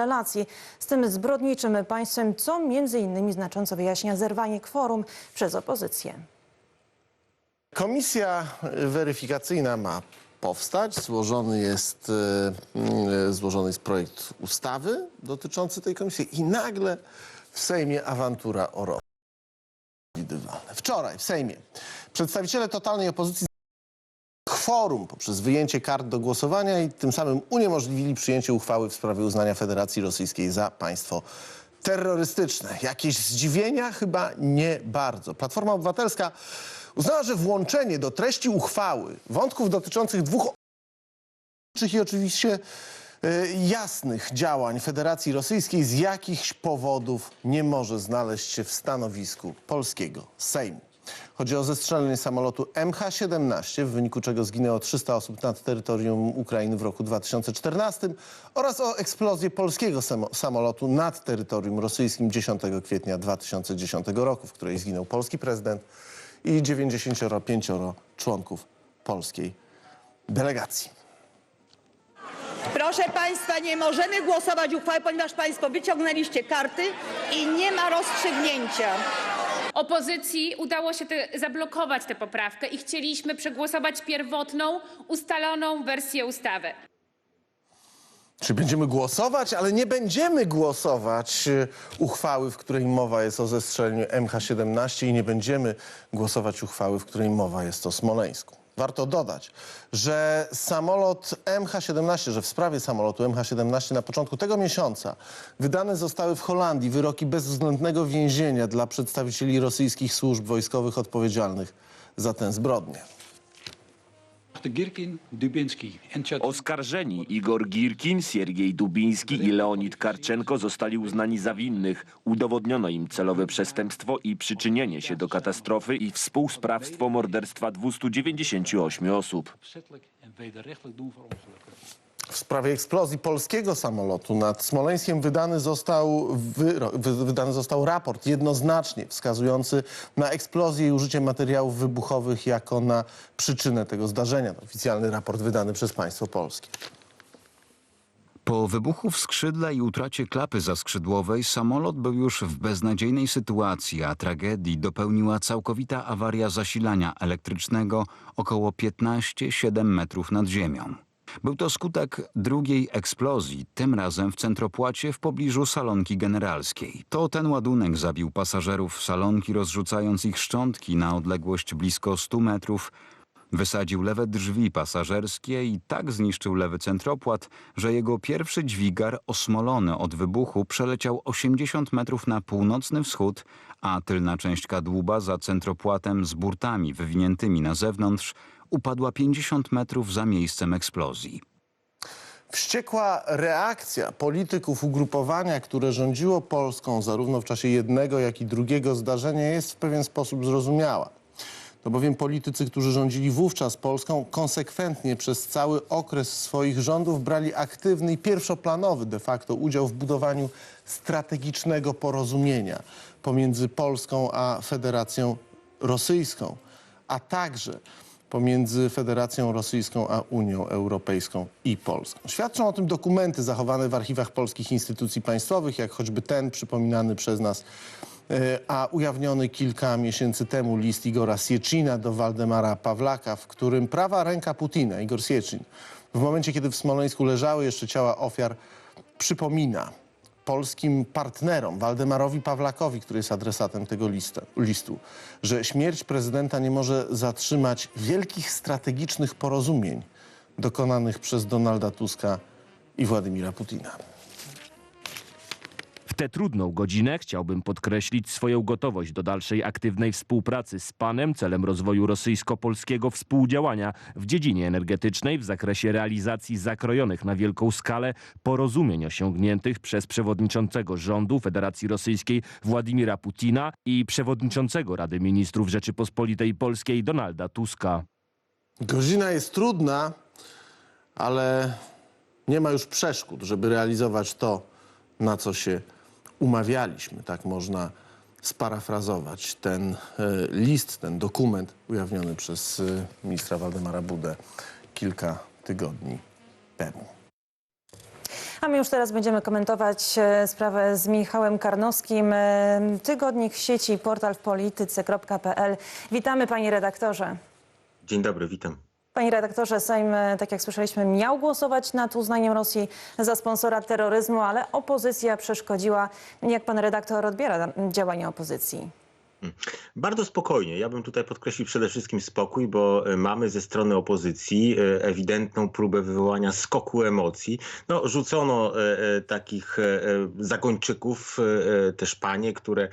relacji z tym zbrodniczym państwem, co między innymi znacząco wyjaśnia zerwanie kworum przez opozycję. Komisja weryfikacyjna ma powstać. Złożony jest, e, mm, złożony jest projekt ustawy dotyczący tej komisji i nagle w Sejmie awantura o rok. Wczoraj w Sejmie przedstawiciele totalnej opozycji kworum poprzez wyjęcie kart do głosowania i tym samym uniemożliwili przyjęcie uchwały w sprawie uznania Federacji Rosyjskiej za państwo terrorystyczne. Jakieś zdziwienia? Chyba nie bardzo. Platforma Obywatelska uznała, że włączenie do treści uchwały wątków dotyczących dwóch i oczywiście e, jasnych działań Federacji Rosyjskiej z jakichś powodów nie może znaleźć się w stanowisku polskiego Sejmu. Chodzi o zestrzelenie samolotu MH17, w wyniku czego zginęło 300 osób nad terytorium Ukrainy w roku 2014 oraz o eksplozję polskiego samo- samolotu nad terytorium rosyjskim 10 kwietnia 2010 roku, w której zginął polski prezydent i 95 członków polskiej delegacji. Proszę Państwa, nie możemy głosować uchwały, ponieważ Państwo wyciągnęliście karty i nie ma rozstrzygnięcia. Opozycji udało się te, zablokować tę poprawkę i chcieliśmy przegłosować pierwotną, ustaloną wersję ustawy. Czy będziemy głosować? Ale nie będziemy głosować e, uchwały, w której mowa jest o zestrzeleniu MH17 i nie będziemy głosować uchwały, w której mowa jest o Smoleńsku. Warto dodać, że samolot MH17, że w sprawie samolotu MH17 na początku tego miesiąca wydane zostały w Holandii wyroki bezwzględnego więzienia dla przedstawicieli rosyjskich służb wojskowych odpowiedzialnych za tę zbrodnię. Oskarżeni Igor Girkin, Siergiej Dubiński i Leonid Karczenko zostali uznani za winnych. Udowodniono im celowe przestępstwo i przyczynienie się do katastrofy i współsprawstwo morderstwa 298 osób. W sprawie eksplozji polskiego samolotu nad Smoleńskiem wydany został, wydany został raport jednoznacznie wskazujący na eksplozję i użycie materiałów wybuchowych jako na przyczynę tego zdarzenia. To oficjalny raport wydany przez państwo polskie. Po wybuchu w skrzydle i utracie klapy zaskrzydłowej samolot był już w beznadziejnej sytuacji, a tragedii dopełniła całkowita awaria zasilania elektrycznego około 15-7 metrów nad ziemią. Był to skutek drugiej eksplozji, tym razem w centropłacie w pobliżu salonki generalskiej. To ten ładunek zabił pasażerów salonki, rozrzucając ich szczątki na odległość blisko 100 metrów, Wysadził lewe drzwi pasażerskie i tak zniszczył lewy centropłat, że jego pierwszy dźwigar osmolony od wybuchu przeleciał 80 metrów na północny wschód, a tylna część kadłuba za centropłatem z burtami wywiniętymi na zewnątrz upadła 50 metrów za miejscem eksplozji. Wściekła reakcja polityków ugrupowania, które rządziło Polską zarówno w czasie jednego, jak i drugiego zdarzenia jest w pewien sposób zrozumiała. To bowiem politycy, którzy rządzili wówczas Polską, konsekwentnie przez cały okres swoich rządów brali aktywny i pierwszoplanowy de facto udział w budowaniu strategicznego porozumienia pomiędzy Polską a Federacją Rosyjską, a także pomiędzy Federacją Rosyjską a Unią Europejską i Polską. Świadczą o tym dokumenty zachowane w archiwach polskich instytucji państwowych, jak choćby ten przypominany przez nas, e, a ujawniony kilka miesięcy temu list Igora Sieczina do Waldemara Pawlaka, w którym prawa ręka Putina, Igor Sieczin, w momencie, kiedy w Smoleńsku leżały jeszcze ciała ofiar, przypomina polskim partnerom, Waldemarowi Pawlakowi, który jest adresatem tego lista, listu, że śmierć prezydenta nie może zatrzymać wielkich strategicznych porozumień dokonanych przez Donalda Tuska i Władimira Putina. Tę trudną godzinę chciałbym podkreślić swoją gotowość do dalszej aktywnej współpracy z panem celem rozwoju rosyjsko-polskiego współdziałania w dziedzinie energetycznej w zakresie realizacji zakrojonych na wielką skalę porozumień osiągniętych przez przewodniczącego rządu Federacji Rosyjskiej Władimira Putina i przewodniczącego Rady Ministrów Rzeczypospolitej Polskiej Donalda Tuska. Godzina jest trudna, ale nie ma już przeszkód, żeby realizować to, na co się umawialiśmy. Tak można sparafrazować ten e, list, ten dokument ujawniony przez e, ministra Waldemara Budę kilka tygodni temu. A my już teraz będziemy komentować e, sprawę z Michałem Karnowskim. Tygodnik w sieci portal w polityce.pl. Witamy panie redaktorze. Dzień dobry, witam. Panie redaktorze, Sejm, e, tak jak słyszeliśmy, miał głosować nad uznaniem Rosji za sponsora terroryzmu, ale opozycja przeszkodziła. Jak pan redaktor odbiera działania opozycji? Bardzo spokojnie. Ja bym tutaj podkreślił przede wszystkim spokój, bo e, mamy ze strony opozycji e, ewidentną próbę wywołania skoku emocji. No, rzucono e, takich zagończyków, też panie, które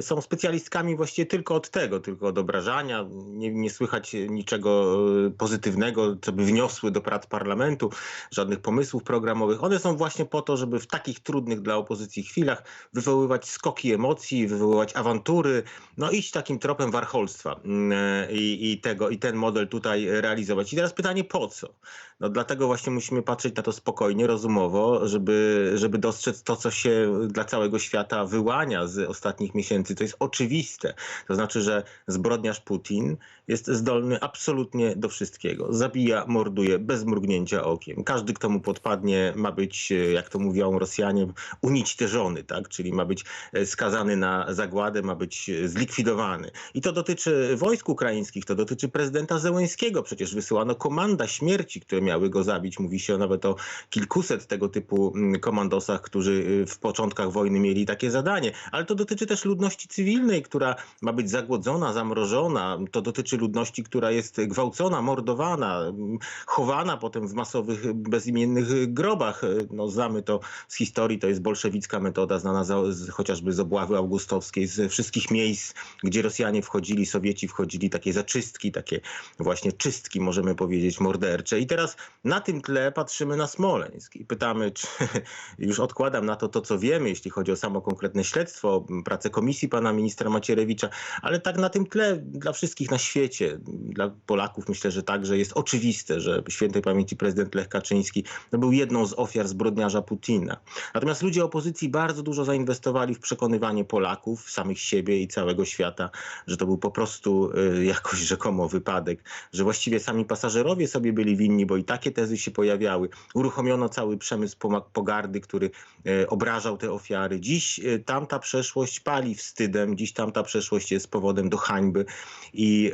są specjalistkami właściwie tylko od tego, tylko od obrażania. Nie, nie słychać niczego pozytywnego, co by wniosły do prac parlamentu, żadnych pomysłów programowych. One są właśnie po to, żeby w takich trudnych dla opozycji chwilach wywoływać skoki emocji, wywoływać awantury, no iść takim tropem warcholstwa mm, e, i, i, tego, i ten model tutaj realizować. I teraz pytanie po co? No dlatego właśnie musimy patrzeć na to spokojnie, rozumowo, żeby, żeby dostrzec to, co się dla całego świata wyłania z ostatnich miesięcy. To jest oczywiste. To znaczy, że zbrodniarz Putin jest zdolny absolutnie do wszystkiego. Zabija, morduje bez mrugnięcia okiem. Każdy, kto mu podpadnie, ma być, e, jak to mówią Rosjanie, unicestwiony, tak? Czyli ma być e, skazany na zagładę, ma być e, zlikwidowany. I to dotyczy wojsk ukraińskich, to dotyczy prezydenta Zełęńskiego. Przecież wysyłano komanda śmierci, które miały go zabić. Mówi się nawet o kilkuset tego typu mm, komandosach, którzy y, w początkach wojny mieli takie zadanie. Ale to dotyczy też ludności cywilnej, która ma być zagłodzona, zamrożona. To dotyczy ludności, która jest gwałcona, mordowana, mm, chowana potem w masowych, bezimiennych grobach. No, znamy to z historii, to jest bolszewicka metoda znana z, chociażby z obławy augustowskiej, z wszystkich miejsc, gdzie Rosjanie wchodzili, Sowieci wchodzili, takie zaczystki, takie właśnie czystki, możemy powiedzieć, mordercze. I teraz na tym tle patrzymy na Smoleńsk i pytamy, czy już odkładam na to to, co wiemy, jeśli chodzi o samo konkretne śledztwo, pracę komisji pana ministra Macierewicza, ale tak na tym tle dla wszystkich na świecie, dla Polaków myślę, że także jest oczywiste, że świętej pamięci prezydent Lech Kaczyński no, był jedną z ofiar zbrodniarza Putina. Natomiast ludzie opozycji bardzo dużo zainwestowali w przekonywanie Polaków, samych siebie i całego świata, że to był po prostu y, jakoś rzekomo wypadek, że właściwie sami pasażerowie sobie byli winni, bo i takie tezy się pojawiały. Uruchomiono cały przemysł pogardy, który e, obrażał te ofiary. Dziś e, tamta przeszłość pali wstydem, dziś tamta przeszłość jest powodem do hańby i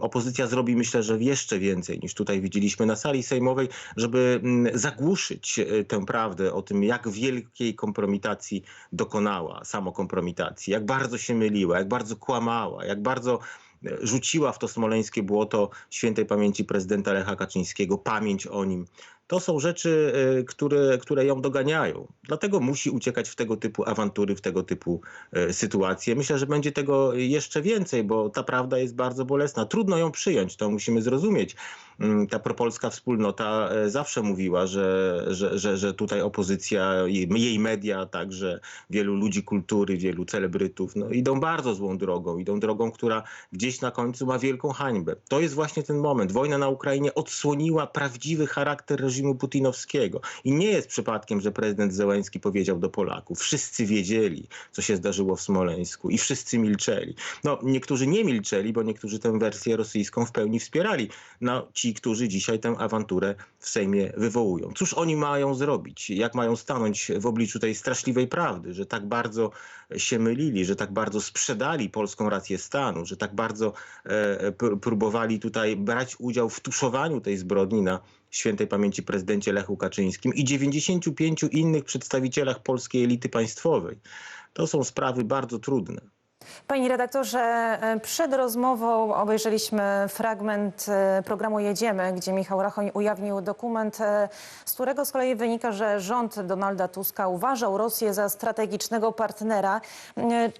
opozycja zrobi myślę, że jeszcze więcej niż tutaj widzieliśmy na sali sejmowej, żeby mm, zagłuszyć tę prawdę o tym, jak wielkiej kompromitacji dokonała, samokompromitacji, jak bardzo się myliła, jak bardzo kłamała, jak bardzo e, rzuciła w to smoleńskie błoto świętej pamięci prezydenta Lecha Kaczyńskiego, pamięć o nim. To są rzeczy, e, które, które ją doganiają. Dlatego musi uciekać w tego typu awantury, w tego typu e, sytuacje. Myślę, że będzie tego jeszcze więcej, bo ta prawda jest bardzo bolesna. Trudno ją przyjąć, to musimy zrozumieć. Mm, Ta propolska wspólnota e, zawsze mówiła, że, że, że, że tutaj opozycja, jej jej media, także wielu ludzi kultury, wielu celebrytów, no, idą bardzo złą drogą. Idą drogą, która gdzieś na końcu ma wielką hańbę. To jest właśnie ten moment. Wojna na Ukrainie odsłoniła prawdziwy charakter reżimu putinowskiego. I nie jest przypadkiem, że prezydent Zełenski powiedział do Polaków, wszyscy wiedzieli, co się zdarzyło w Smoleńsku i wszyscy milczeli. No, niektórzy nie milczeli, bo niektórzy tę wersję rosyjską w pełni wspierali. No, ci, którzy dzisiaj tę awanturę w Sejmie wywołują. Cóż oni mają zrobić? Jak mają stanąć w obliczu tej straszliwej prawdy, że tak bardzo się mylili, że tak bardzo sprzedali polską rację stanu, że tak bardzo e, pr- próbowali tutaj brać udział w tuszowaniu tej zbrodni na świętej pamięci prezydencie Lechu Kaczyńskim i 95 innych przedstawicielach polskiej elity państwowej. To są sprawy bardzo trudne. Panie redaktorze, e, przed rozmową obejrzeliśmy fragment e, programu Jedziemy, gdzie Michał Rachoń ujawnił dokument, e, z którego z kolei wynika, że rząd Donalda Tuska uważał Rosję za strategicznego partnera.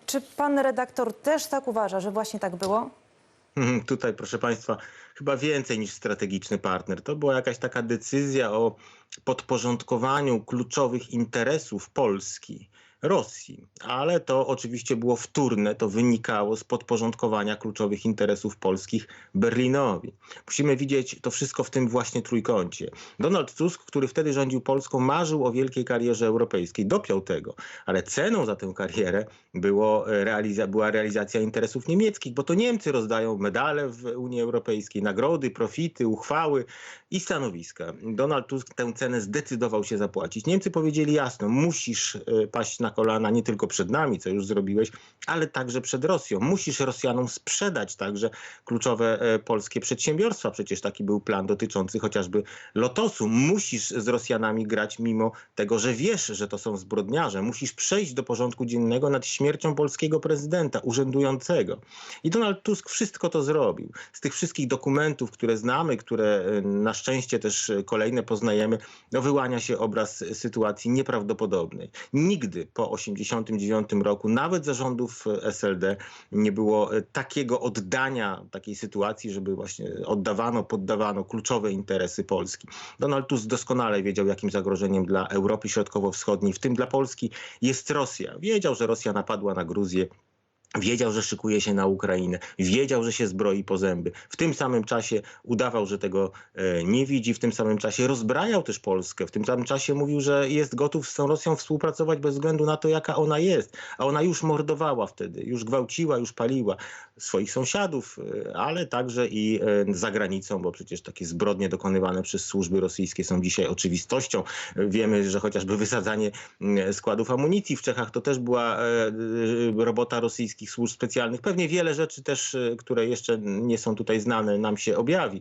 Czy pan redaktor też tak uważa, że właśnie tak było? Tutaj, proszę Państwa, chyba więcej niż strategiczny partner. To była jakaś taka decyzja o podporządkowaniu kluczowych interesów Polski Rosji. Ale to oczywiście było wtórne, to wynikało z podporządkowania kluczowych interesów polskich Berlinowi. Musimy widzieć to wszystko w tym właśnie trójkącie. Donald Tusk, który wtedy rządził Polską, marzył o wielkiej karierze europejskiej, dopiął tego, ale ceną za tę karierę było e, realiza była realizacja interesów niemieckich, bo to Niemcy rozdają medale w Unii Europejskiej, nagrody, profity, uchwały i stanowiska. Donald Tusk tę cenę zdecydował się zapłacić. Niemcy powiedzieli jasno, musisz e, paść na kolana nie tylko przed nami, co już zrobiłeś, ale także przed Rosją. Musisz Rosjanom sprzedać także kluczowe e, polskie przedsiębiorstwa. Przecież taki był plan dotyczący chociażby Lotosu. Musisz z Rosjanami grać mimo tego, że wiesz, że to są zbrodniarze. Musisz przejść do porządku dziennego nad śmiercią polskiego prezydenta, urzędującego. I Donald Tusk wszystko to zrobił. Z tych wszystkich dokumentów, które znamy, które e, na szczęście też e, kolejne poznajemy, no wyłania się obraz sytuacji nieprawdopodobnej. Nigdy po 1989 roku, nawet zarządów e, SLD, nie było e, takiego oddania takiej sytuacji, żeby właśnie oddawano, poddawano kluczowe interesy Polski. Donald Tusk doskonale wiedział, jakim zagrożeniem dla Europy Środkowo-Wschodniej, w tym dla Polski, jest Rosja. Wiedział, że Rosja napadła na Gruzję. Wiedział, że szykuje się na Ukrainę, wiedział, że się zbroi po zęby. W tym samym czasie udawał, że tego e, nie widzi, w tym samym czasie rozbrajał też Polskę. W tym samym czasie mówił, że jest gotów z tą Rosją współpracować bez względu na to, jaka ona jest. A ona już mordowała wtedy, już gwałciła, już paliła swoich sąsiadów, e, ale także i e, za granicą, bo przecież takie zbrodnie dokonywane przez służby rosyjskie są dzisiaj oczywistością. Wiemy, że chociażby wysadzanie składów amunicji w Czechach to też była e, e, rosyjskich służb specjalnych. Pewnie wiele rzeczy też, e, które jeszcze nie są tutaj znane, nam się objawi.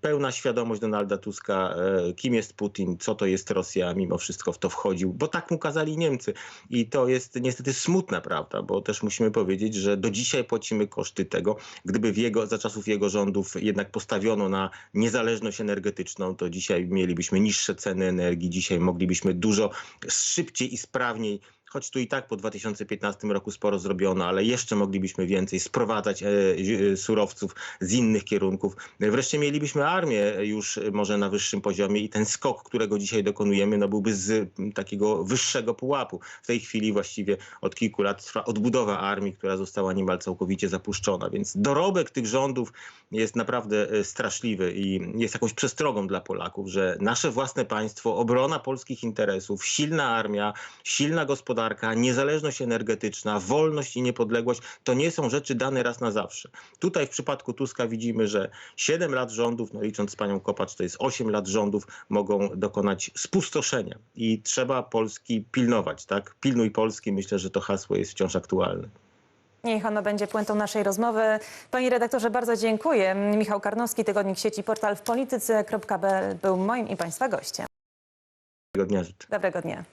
Pełna świadomość Donalda Tuska, e, kim jest Putin, co to jest Rosja, mimo wszystko w to wchodził, bo tak mu kazali Niemcy. I to jest niestety smutna prawda, bo też musimy powiedzieć, że do dzisiaj płacimy koszty tego. Gdyby w jego, za czasów jego rządów jednak postawiono na niezależność energetyczną, to dzisiaj mielibyśmy niższe ceny energii, dzisiaj moglibyśmy dużo szybciej i sprawniej choć tu i tak po 2015 roku sporo zrobiono, ale jeszcze moglibyśmy więcej sprowadzać e, zi- surowców z innych kierunków. Wreszcie mielibyśmy armię już może na wyższym poziomie i ten skok, którego dzisiaj dokonujemy, no byłby z takiego wyższego pułapu. W tej chwili właściwie od kilku lat trwa odbudowa armii, która została niemal całkowicie zapuszczona, więc dorobek tych rządów jest naprawdę e, straszliwy i jest jakąś przestrogą dla Polaków, że nasze własne państwo, obrona polskich interesów, silna armia, silna gospodarka, niezależność energetyczna, wolność i niepodległość to nie są rzeczy dane raz na zawsze. Tutaj w przypadku Tuska widzimy, że 7 lat rządów, no licząc z panią Kopacz, to jest 8 lat rządów, mogą dokonać spustoszenia i trzeba Polski pilnować, tak? Pilnuj Polski, myślę, że to hasło jest wciąż aktualne. Niech ono będzie puentą naszej rozmowy. Panie redaktorze, bardzo dziękuję. Michał Karnowski, Tygodnik Sieci Portal w polityce.pl był moim i Państwa gościem. Miłego dnia życzę. Dobrego dnia.